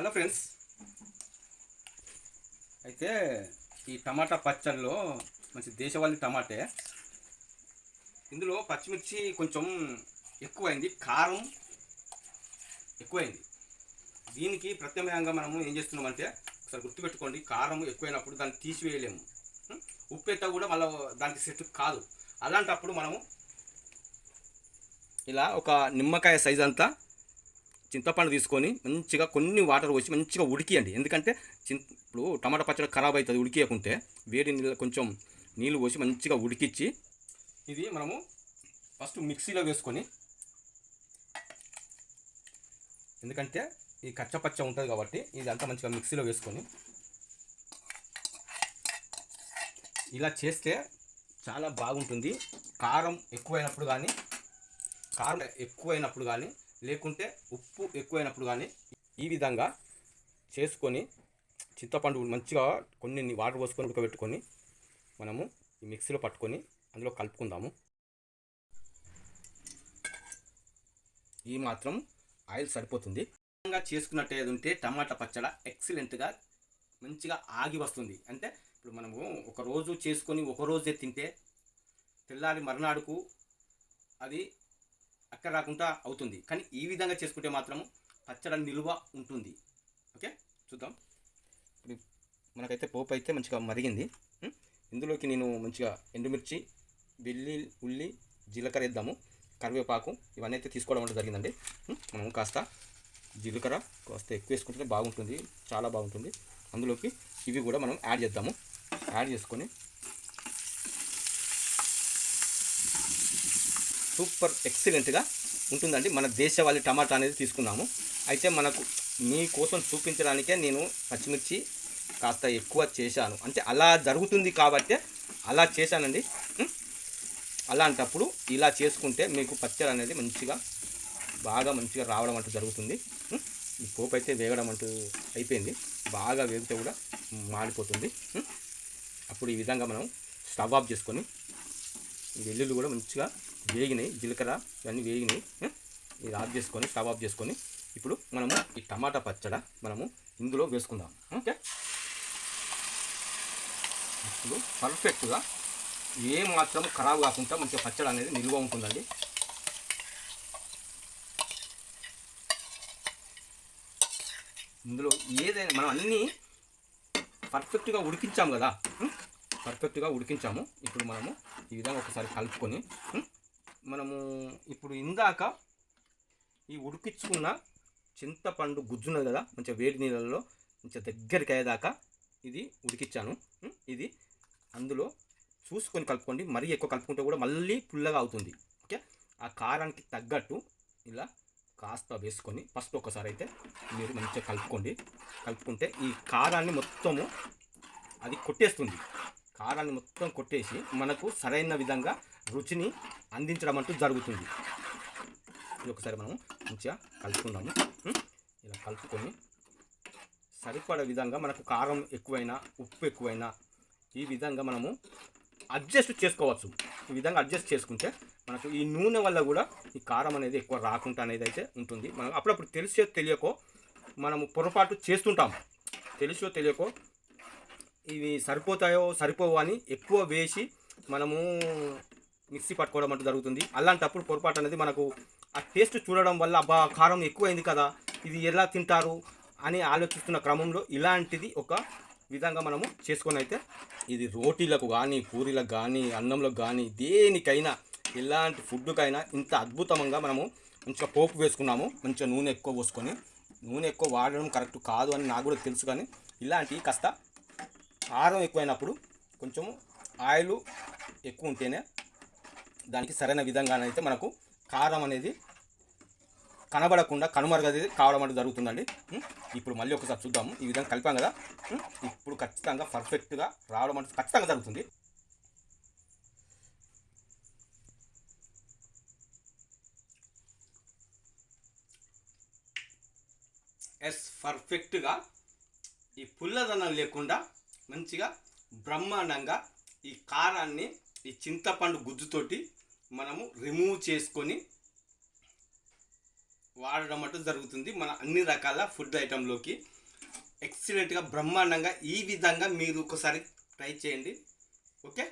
Hello friends. అయితే ఈ టమాటా పచ్చడిలో మంచి దేశవాళీ టమాటే. ఇందులో పచ్చిమిర్చి కొంచెం ఎక్కువైంది కారం ఎక్కువైంది. దీనికి ప్రత్యామ్నాయంగా మనము ఏం చేస్తున్నామంటే ఒకసారి గుర్తుపెట్టుకోండి కారం ఎక్కువైనప్పుడు దాన్ని తీసివేయలేము. ఉం? ఉప్పు కూడా మళ్ళీ దానికి సెట్ కాదు. అలాంటప్పుడు మనము ఇలా ఒక నిమ్మకాయ సైజ్ అంతా చింతపండు తీసుకొని మంచిగా కొన్ని వాటర్ పోసి మంచిగా ఉడికియండి. ఎందుకంటే చింత ఇప్పుడు టమాటా పచ్చడి ఖరాబ్ అవుతుంది ఉడికియకుంటే వేడి నీళ్ళ కొంచెం నీళ్ళు పోసి మంచిగా ఉడికిచ్చి ఇది మనము ఫస్ట్ మిక్సీలో వేసుకొని ఎందుకంటే ఈ కచ్చపచ్చ ఉంటుంది కాబట్టి ఇదంతా మంచిగా మిక్సీలో వేసుకొని ఇలా చేస్తే చాలా బాగుంటుంది. కారం ఎక్కువైనప్పుడు కానీ కారం ఎక్కువైనప్పుడు కానీ లేకుంటే ఉప్పు ఎక్కువైనప్పుడు కానీ ఈ విధంగా చేసుకొని చింతపండు మంచిగా కొన్ని వాటర్ పోసుకొని ఉడకబెట్టుకొని మనము ఈ మిక్సీలో పట్టుకొని అందులో కలుపుకుందాము. ఈ మాత్రం ఆయిల్ సరిపోతుంది. విధంగా చేసుకున్నట్టు ఏది ఉంటే టమాటా పచ్చడ ఎక్సలెంట్గా మంచిగా ఆగి వస్తుంది. అంటే ఇప్పుడు మనము ఒక రోజు చేసుకొని ఒక రోజే తింటే తెల్లారి మర్నాడుకు అది అక్కడ రాకుండా అవుతుంది. కానీ ఈ విధంగా చేసుకుంటే మాత్రం పచ్చడి నిలువ ఉంటుంది. ఓకే? చూద్దాం. ఇప్పుడు మనకైతే పోపు అయితే మంచిగా మరిగింది. ఇందులోకి నేను మంచిగా ఎండుమిర్చి వెల్లి ఉల్లి జీలకర్ర వేద్దాము. కరివేపాకు ఇవన్నీ అయితే తీసుకోవడం అంటే జరిగిందండి. మనం కాస్త జీలకర్ర కాస్త ఎక్కువ వేసుకుంటే బాగుంటుంది. చాలా బాగుంటుంది. అందులోకి ఇవి కూడా మనం యాడ్ చేద్దాము. యాడ్ చేసుకొని సూపర్ ఎక్సలెంట్గా ఉంటుందండి. మన దేశవాళీ టమాటా అనేది తీసుకున్నాము అయితే మనకు మీకోసం చూపించడానికే నేను పచ్చిమిర్చి కాస్త ఎక్కువ చేశాను. అంటే అలా జరుగుతుంది కాబట్టి అలా చేశానండి. అలాంటప్పుడు ఇలా చేసుకుంటే మీకు పచ్చడి అనేది మంచిగా బాగా మంచిగా రావడం అంటూ జరుగుతుంది. ఈ పోపు అయితే వేగడం అంటూ అయిపోయింది. బాగా వేగితే కూడా మాడిపోతుంది. అప్పుడు ఈ విధంగా మనం స్టవ్ ఆఫ్ చేసుకొని వెల్లుల్లి కూడా మంచిగా వేగినాయి. జీలకర్ర ఇవన్నీ వేగినాయి. ఇది ఆఫ్ చేసుకొని స్టవ్ ఆఫ్ చేసుకొని ఇప్పుడు మనము ఈ టమాటా పచ్చడ మనము ఇందులో వేసుకుందాం. ఓకే? ఇప్పుడు పర్ఫెక్ట్గా ఏ మాత్రం ఖరాబ్ కాకుండా మంచిగా పచ్చడి అనేది నిల్వ ఉంటుందండి. ఇందులో ఏదైనా మనం అన్నీ పర్ఫెక్ట్గా ఉడికించాం కదా. పర్ఫెక్ట్గా ఉడికించాము. ఇప్పుడు మనము ఈ విధంగా ఒకసారి కలుపుకొని మనము ఇప్పుడు ఇందాక ఈ ఉడికించుకున్న చింతపండు గుజ్జున్నది కదా మంచిగా వేడి నీళ్ళల్లో మంచిగా దగ్గరికి అయ్యేదాకా ఇది ఉడికిచ్చాను ఇది అందులో చూసుకొని కలుపుకోండి. మరీ ఎక్కువ కలుపుకుంటే కూడా మళ్ళీ పుల్లగా అవుతుంది. ఓకే? ఆ కారానికి తగ్గట్టు ఇలా కాస్త వేసుకొని ఫస్ట్ ఒకసారి అయితే మీరు మంచిగా కలుపుకోండి. కలుపుకుంటే ఈ కారాన్ని మొత్తము అది కొట్టేస్తుంది. కారాన్ని మొత్తం కొట్టేసి మనకు సరైన విధంగా రుచిని అందించడం అంటూ జరుగుతుంది. ఇది ఒకసారి మనం మంచిగా కలుపుకుందాము. ఇలా కలుపుకొని సరిపడే విధంగా మనకు కారం ఎక్కువైనా ఉప్పు ఎక్కువైనా ఈ విధంగా మనము అడ్జస్ట్ చేసుకోవచ్చు. ఈ విధంగా అడ్జస్ట్ చేసుకుంటే మనకు ఈ నూనె వల్ల కూడా ఈ కారం అనేది ఎక్కువ రాకుండా అనేది అయితే ఉంటుంది. మనం అప్పుడప్పుడు తెలిసో తెలియకో మనము పొరపాటు చేస్తుంటాం తెలిసో తెలియకో ఇవి సరిపోతాయో సరిపోవో అని ఎక్కువ వేసి మనము మిక్సీ పట్టుకోవడం అంటూ జరుగుతుంది. అలాంటప్పుడు పొరపాటు అనేది మనకు ఆ టేస్ట్ చూడడం వల్ల అబ్బా కారం ఎక్కువైంది కదా ఇది ఎలా తింటారు అని ఆలోచిస్తున్న క్రమంలో ఇలాంటిది ఒక విధంగా మనము చేసుకొని అయితే ఇది రోటీలకు కానీ పూరీలకు కానీ అన్నంలకు కానీ దేనికైనా ఎలాంటి ఫుడ్కైనా ఇంత అద్భుతంగా మనము మంచిగా పోపు వేసుకున్నాము. మంచిగా నూనె ఎక్కువ పోసుకొని నూనె ఎక్కువ వాడడం కరెక్ట్ కాదు అని నాకు కూడా తెలుసు కానీ ఇలాంటివి కాస్త కారం ఎక్కువైనప్పుడు కొంచెం ఆయిల్ ఎక్కువ ఉంటేనే దానికి సరైన విధంగానైతే మనకు కారం అనేది కనబడకుండా కనుమరుగది కావడం అనేది జరుగుతుందండి. ఇప్పుడు మళ్ళీ ఒకసారి చూద్దాము ఈ విధంగా కలిపాం కదా. ఇప్పుడు ఖచ్చితంగా పర్ఫెక్ట్గా రావడం అనేది ఖచ్చితంగా జరుగుతుంది. ఎస్ పర్ఫెక్ట్గా ఈ పుల్లదనం లేకుండా మంచిగా బ్రహ్మాండంగా ఈ కారాన్ని ఈ చింతపండు గుజ్జుతోటి మనము రిమూవ్ చేసుకొని వాడడం అంటూ జరుగుతుంది. మన అన్ని రకాల ఫుడ్ ఐటెంలోకి ఎక్సలెంట్గా బ్రహ్మాండంగా ఈ విధంగా మీరు ఒకసారి ట్రై చేయండి. ఓకే